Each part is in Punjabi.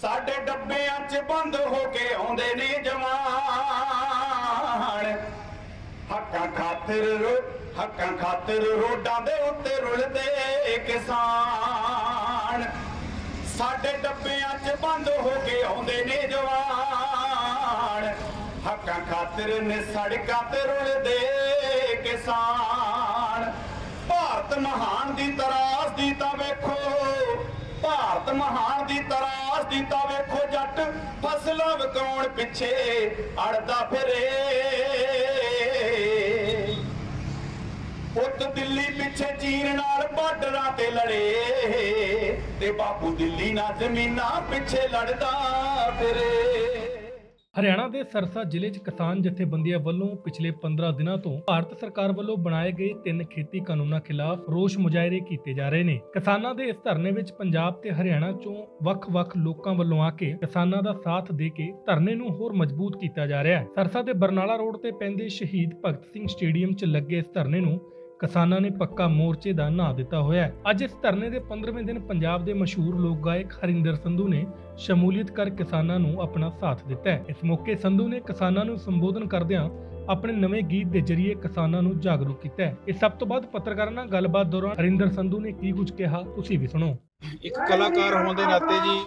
ਸਾਡੇ ਡੱਬਿਆਂ 'ਚ ਬੰਦ ਹੋ ਕੇ ਆਉਂਦੇ ਨੇ ਜਵਾਨ। ਹੱਕਾਂ ਖਾਤਰ ਰੋ- ਹੱਕਾਂ ਖਾਤਰ ਰੋਡਾਂ ਦੇ ਉੱਤੇ ਰੁਲਦੇ ਕਿਸਾਨ। ਸਾਡੇ ਡੱਬਿਆਂ 'ਚ ਬੰਦ ਹੋ ਕੇ ਆਉਂਦੇ ਨੇ ਜਵਾਨ। ਹੱਕਾਂ ਖਾਤਰ ਨੇ ਸੜਕਾਂ ਤੇ ਰੁਲਦੇ ਕਿਸਾਨ। ਭਾਰਤ ਮਹਾਨ ਦੀ ਤਰਾਸ ਦੀ ਤਾਂ ਵੇਖੋ ਭਾਰਤ ਮਹਾਨ ਦੀ ਤਰਾਸ ਵੇਖੋ ਜੱਟ, ਫਸਲਾਂ ਵਕਾਉਣ ਪਿੱਛੇ ਅੜਦਾ ਫਿਰੇ। ਪੁੱਤ ਦਿੱਲੀ ਪਿੱਛੇ ਚੀਨ ਨਾਲ ਬਾਰਡਰਾਂ ਤੇ ਲੜੇ। ਤੇ ਬਾਪੂ ਦਿੱਲੀ ਨਾਲ ਜ਼ਮੀਨਾਂ ਪਿੱਛੇ ਲੜਦਾ ਫਿਰੇ। ਹਰਿਆਣਾ ਦੇ ਸਰਸਾ ਜ਼ਿਲ੍ਹੇ 'ਚ ਕਿਸਾਨ ਜਥੇਬੰਦੀਆਂ ਵੱਲੋਂ ਪਿਛਲੇ 15 ਦਿਨਾਂ ਤੋਂ ਭਾਰਤ ਸਰਕਾਰ ਵੱਲੋਂ ਬਣਾਏ ਗਏ ਤਿੰਨ ਖੇਤੀ ਕਾਨੂੰਨਾਂ ਖਿਲਾਫ ਰੋਸ ਮੁਜ਼ਾਹਰੇ ਕੀਤੇ ਜਾ ਰਹੇ ਨੇ। ਕਿਸਾਨਾਂ ਦੇ ਇਸ ਧਰਨੇ ਵਿੱਚ ਪੰਜਾਬ ਤੇ ਹਰਿਆਣਾ 'ਚੋਂ ਵੱਖ-ਵੱਖ ਲੋਕਾਂ ਵੱਲੋਂ ਆ ਕੇ ਕਿਸਾਨਾਂ ਦਾ ਸਾਥ ਦੇ ਕੇ ਧਰਨੇ ਨੂੰ ਹੋਰ ਮਜ਼ਬੂਤ ਕੀਤਾ ਜਾ ਰਿਹਾ ਹੈ। ਸਰਸਾ ਦੇ ਬਰਨਾਲਾ ਰੋਡ ਤੇ ਪੈਂਦੇ ਸ਼ਹੀਦ ਭਗਤ ਸਿੰਘ ਸਟੇਡੀਅਮ 'ਚ ਲੱਗੇ ਇਸ ਧਰਨੇ ਨੂੰ ਕਿਸਾਨਾਂ ਨੇ ਪੱਕਾ ਮੋਰਚੇ ਦਾ ਨਾਂ ਦਿੱਤਾ ਹੋਇਆ ਹੈ। ਅੱਜ ਇਸ ਧਰਨੇ ਦੇ 15ਵੇਂ ਦਿਨ ਪੰਜਾਬ ਦੇ ਮਸ਼ਹੂਰ ਲੋਕ ਗਾਇਕ ਹਰਿੰਦਰ ਸੰਧੂ ਨੇ ਸ਼ਮੂਲੀਅਤ ਕਰ ਕਿਸਾਨਾਂ ਨੂੰ ਆਪਣਾ ਸਾਥ ਦਿੱਤਾ ਹੈ। ਇਸ ਮੌਕੇ ਸੰਧੂ ਨੇ ਕਿਸਾਨਾਂ ਨੂੰ ਸੰਬੋਧਨ ਕਰਦਿਆਂ ਆਪਣੇ ਨਵੇਂ ਗੀਤ ਦੇ ਜ਼ਰੀਏ ਕਿਸਾਨਾਂ ਨੂੰ ਜਾਗਰੂਕ ਕੀਤਾ ਹੈ। ਇਸ ਸਭ ਤੋਂ ਬਾਅਦ ਪੱਤਰਕਾਰਾਂ ਨਾਲ ਗੱਲਬਾਤ ਦੌਰਾਨ ਹਰਿੰਦਰ ਸੰਧੂ ਨੇ ਕੀ ਕੁਝ ਕਿਹਾ, ਤੁਸੀਂ ਵੀ ਸੁਣੋ। ਇੱਕ ਕਲਾਕਾਰ ਹੋਣ ਦੇ ਨਾਤੇ ਜੀ,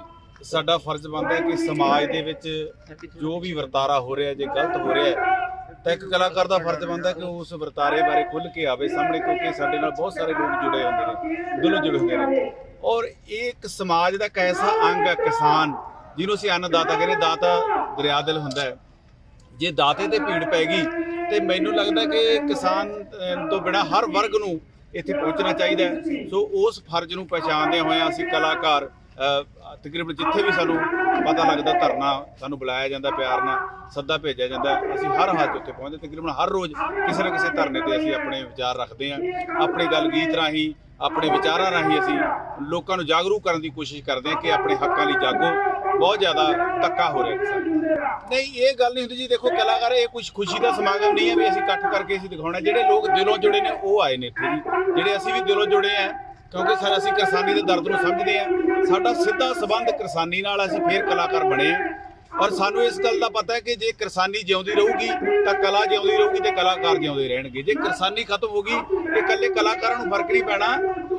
ਸਾਡਾ ਫਰਜ਼ ਬਣਦਾ ਹੈ ਕਿ ਸਮਾਜ ਦੇ ਵਿੱਚ ਜੋ ਵੀ ਵਰਤਾਰਾ ਹੋ ਰਿਹਾ, ਜੇ ਗਲਤ ਹੋ ਰਿਹਾ ਤਾਂ ਇੱਕ ਕਲਾਕਾਰ ਦਾ ਫਰਜ਼ ਬਣਦਾ ਕਿ ਉਹ ਉਸ ਵਰਤਾਰੇ ਬਾਰੇ ਖੁੱਲ੍ਹ ਕੇ ਆਵੇ ਸਾਹਮਣੇ, ਕਿਉਂਕਿ ਸਾਡੇ ਨਾਲ ਬਹੁਤ ਸਾਰੇ ਲੋਕ ਜੁੜੇ ਹੁੰਦੇ ਨੇ, ਦਿਲੋਂ ਜੁੜੇ ਹੁੰਦੇ ਨੇ। ਔਰ ਇਹ ਇੱਕ ਸਮਾਜ ਦਾ ਇੱਕ ਐਸਾ ਅੰਗ ਹੈ, ਕਿਸਾਨ, ਜਿਹਨੂੰ ਅਸੀਂ ਅੰਨਦਾਤਾ ਕਹਿੰਦੇ ਦਾਤਾ ਦਰਿਆ ਦਿਲ ਹੁੰਦਾ ਹੈ। ਜੇ ਦਾਤੇ ਤੇ ਭੀੜ ਪੈ ਗਈ, ਤੇ ਮੈਨੂੰ ਲੱਗਦਾ ਕਿ ਕਿਸਾਨ ਤੋਂ ਬਿਨਾ ਹਰ ਵਰਗ ਨੂੰ ਇੱਥੇ ਪਹੁੰਚਣਾ ਚਾਹੀਦਾ ਸੋ ਉਸ ਫਰਜ਼ ਨੂੰ ਪਛਾਣਦੇ ਹੋਏ ਅਸੀਂ ਕਲਾਕਾਰ ਤਕਰੀਬਨ ਜਿੱਥੇ ਵੀ ਸਾਨੂੰ ਪਤਾ ਲੱਗਦਾ ਧਰਨਾ ਸਾਨੂੰ ਬੁਲਾਇਆ ਜਾਂਦਾ, ਪਿਆਰ ਨਾਲ ਸੱਦਾ ਭੇਜਿਆ ਜਾਂਦਾ, ਅਸੀਂ ਹਰ ਹਾਲਤ ਉੱਤੇ ਪਹੁੰਚਦੇ ਤਕਰੀਬਨ ਹਰ ਰੋਜ਼ ਕਿਸੇ ਨਾ ਕਿਸੇ ਧਰਨੇ ਤੇ ਅਸੀਂ ਆਪਣੇ ਵਿਚਾਰ ਰੱਖਦੇ ਹਾਂ। ਆਪਣੇ ਗੱਲ ਗੀਤ ਰਾਹੀਂ, ਆਪਣੇ ਵਿਚਾਰਾਂ ਰਾਹੀਂ ਅਸੀਂ ਲੋਕਾਂ ਨੂੰ ਜਾਗਰੂਕ ਕਰਨ ਦੀ ਕੋਸ਼ਿਸ਼ ਕਰਦੇ ਹਾਂ ਕਿ ਆਪਣੇ ਹੱਕਾਂ ਲਈ ਜਾਗੋ। ਬਹੁਤ ਜ਼ਿਆਦਾ ਧੱਕਾ ਹੋ ਰਿਹਾ ਕਿਸਾਨ ਨਹੀਂ, ਇਹ ਗੱਲ ਨਹੀਂ ਹੁੰਦੀ ਜੀ, ਦੇਖੋ ਕਲਾਕਾਰ, ਇਹ ਕੁਝ ਖੁਸ਼ੀ ਦਾ ਸਮਾਗਮ ਨਹੀਂ ਹੈ ਵੀ ਅਸੀਂ ਇਕੱਠ ਕਰਕੇ ਅਸੀਂ ਦਿਖਾਉਣਾ। ਜਿਹੜੇ ਲੋਕ ਦਿਲੋਂ ਜੁੜੇ ਨੇ, ਉਹ ਆਏ ਨੇ ਇੱਥੇ ਜੀ। ਜਿਹੜੇ ਅਸੀਂ ਵੀ ਦਿਲੋਂ ਜੁੜੇ ਆ ਕਿਉਂਕਿ ਸਰ, ਅਸੀਂ ਕਿਸਾਨੀ ਦੇ ਦਰਦ ਨੂੰ ਸਮਝਦੇ ਆ ਸਾਡਾ ਸਿੱਧਾ ਸਬੰਧ ਕਿਸਾਨੀ ਨਾਲ ਅਸੀਂ ਫੇਰ ਕਲਾਕਾਰ ਬਣੇ ਆ ਔਰ ਸਾਨੂੰ ਇਸ ਗੱਲ ਦਾ ਪਤਾ ਹੈ ਕਿ ਜੇ ਕਿਸਾਨੀ ਜਿਉਂਦੀ ਰਹੂਗੀ ਤਾਂ ਕਲਾ ਜਿਉਂਦੀ ਰਹੂਗੀ ਤੇ ਕਲਾਕਾਰ ਜਿਉਂਦੇ ਰਹਿਣਗੇ ਜੇ ਕਿਸਾਨੀ ਖਤਮ ਹੋ ਗਈ ਤੇ ਇਕੱਲੇ ਕਲਾਕਾਰਾਂ ਨੂੰ ਫਰਕ ਨਹੀਂ ਪੈਣਾ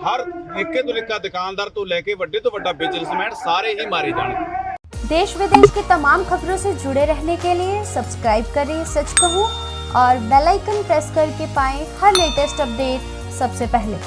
ਹਰ ਨਿੱਕੇ ਤੋਂ ਨਿੱਕਾ ਦੁਕਾਨਦਾਰ ਤੋਂ ਲੈ ਕੇ ਵੱਡੇ ਤੋਂ ਵੱਡਾ ਬਿਜ਼ਨਸਮੈਨ ਸਾਰੇ ਹੀ ਮਾਰੇ ਜਾਣਗੇ देश विदेश की तमाम खबरों से जुड़े रहने के लिए सब्सक्राइब करें सच कहूँ और बेल आइकन प्रेस करके पाएं हर लेटेस्ट अपडेट सबसे पहले